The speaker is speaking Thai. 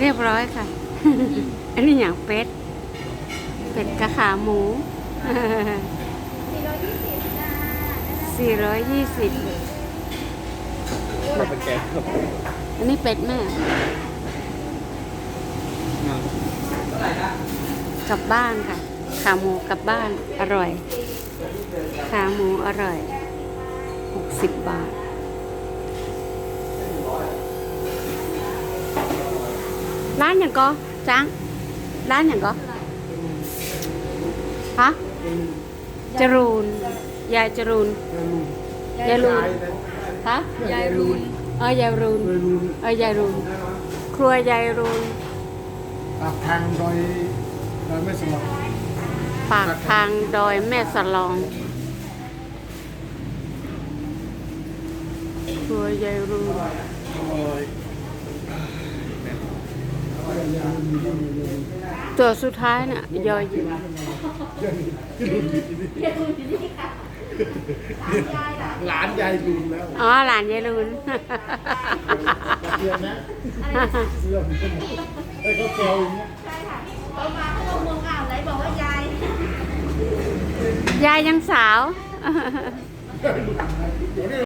เรียบร้อยค่ะ อันนี้อย่างเป็ด เป็ดกระขาหมูสี่ร้อยยี่สิบเราเป็นแกงครับอันนี้เป็ดแม่ กลับบ้านค่ะ ขาหมูกลับบ้านอร่อย ขาหมูอร่อยหกสิบบาท ร้านอย่างก็จังร้านอย่างก็ฮะจรูนยายจรูนยายรูนฮะยายรูนเออยายรูนเออยายรูนครัวยายรูนปากทางโดยโดยไม่สมองปากทางดอยแม่สลองครัวยายรูน โอ้ย ตัวสุดท้ายน่ะยอยอยู่หลานยายรูนแล้วอ๋อหลานยายรูนเสียนะเสื้อมันเป็นไอ้เขาแกวอย่างเงี้ยเอามาเขาบอกเมืองอ่าวไหนบอกว่ายาย ยายยังสาวเดี๋ยวนี้